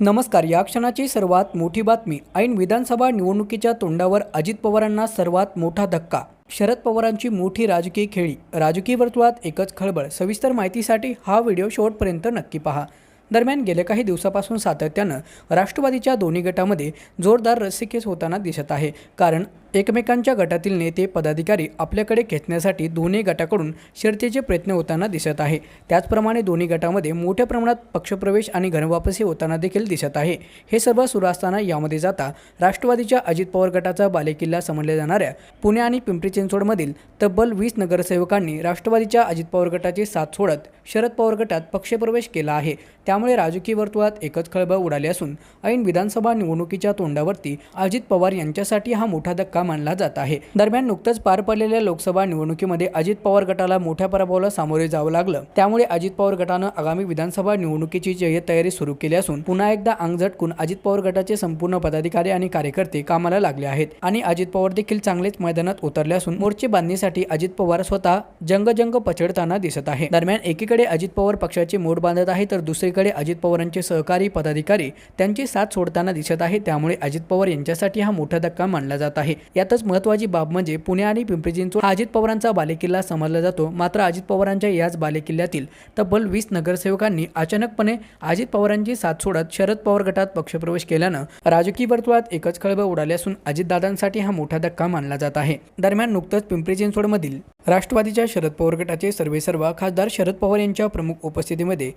नमस्कार या क्षणाची सर्वात मोठी बातमी. ऐन विधानसभा निवडणुकीच्या तोंडावर अजित पवारांना सर्वात मोठा धक्का. शरद पवारांची मोठी राजकीय खेळी. राजकीय वर्तुळात एकच खळबळ. सविस्तर माहितीसाठी हा व्हिडिओ शेवटपर्यंत नक्की पहा. दरम्यान गेल्या काही दिवसापासून सातत्यानं राष्ट्रवादीच्या दोन्ही गटामध्ये जोरदार रस्सीखेच होताना दिसत आहे. कारण एकमेकांच्या गटातील नेते पदाधिकारी आपल्याकडे खेचण्यासाठी दोन्ही गटाकडून शर्तीचे प्रयत्न होताना दिसत आहे. त्याचप्रमाणे दोन्ही गटामध्ये मोठ्या प्रमाणात पक्षप्रवेश आणि घरवापसी होताना देखील दिसत आहे. हे सर्व सुरू असताना यामध्ये जाता राष्ट्रवादीच्या अजित पवार गटाचा बालेकिल्ला समजल्या जाणाऱ्या पुणे आणि पिंपरी चिंचवडमधील तब्बल वीस नगरसेवकांनी राष्ट्रवादीच्या अजित पवार गटाची साथ सोडत शरद पवार गटात पक्षप्रवेश केला आहे. त्यामुळे राजकीय वर्तुळात एकच खळबळ उडाली असून ऐन विधानसभा निवडणुकीच्या तोंडावरती अजित पवार यांच्यासाठी हा मोठा धक्का मानला जात आहे. दरम्यान नुकतंच पार पडलेल्या लोकसभा निवडणुकीमध्ये अजित पवार गटाला मोठ्या पराभवाला सामोरे जावं लागलं. त्यामुळे अजित पवार गटानं आगामी विधानसभा निवडणुकीची जय तयारी सुरू केली असून पुन्हा एकदा अंग झटकून अजित पवार गटाचे संपूर्ण पदाधिकारी आणि कार्यकर्ते कामाला लागले आहेत आणि अजित पवार देखील चांगलेच मैदानात उतरले असून मोर्चे बांधणीसाठी अजित पवार स्वतः जंगजंग पछडताना दिसत आहे. दरम्यान एकीकडे अजित पवार पक्षाचे मोड बांधत आहे तर दुसरीकडे अजित पवारांचे सहकारी पदाधिकारी त्यांची साथ सोडताना दिसत आहे. त्यामुळे अजित पवार यांच्यासाठी हा मोठा धक्का मानला जात आहे. यातच महत्वाची बाब म्हणजे पुणे आणि पिंपरी चिंचवड अजित पवारांचा बालेकिल्ला समजला जातो. मात्र अजित पवारांच्या याच बालेकिल्ल्यातील तब्बल वीस नगरसेवकांनी अचानकपणे अजित पवारांची साथ सोडत शरद पवार गटात पक्षप्रवेश केल्यानं राजकीय वर्तुळात एकच खळबळ उडाली असून अजितदादांसाठी हा मोठा धक्का मानला जात आहे. दरम्यान नुकतंच पिंपरी चिंचवडमधील राष्ट्रवादीच्या शरद पवार गटाचे सर्वेसर्वा खासदार शरद पवार यांच्या प्रमुख उपस्थितीमध्ये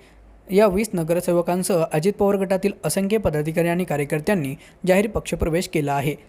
या वीस नगरसेवकांसह अजित पवार गटातील असंख्य पदाधिकारी आणि कार्यकर्त्यांनी जाहीर पक्षप्रवेश केला आहे.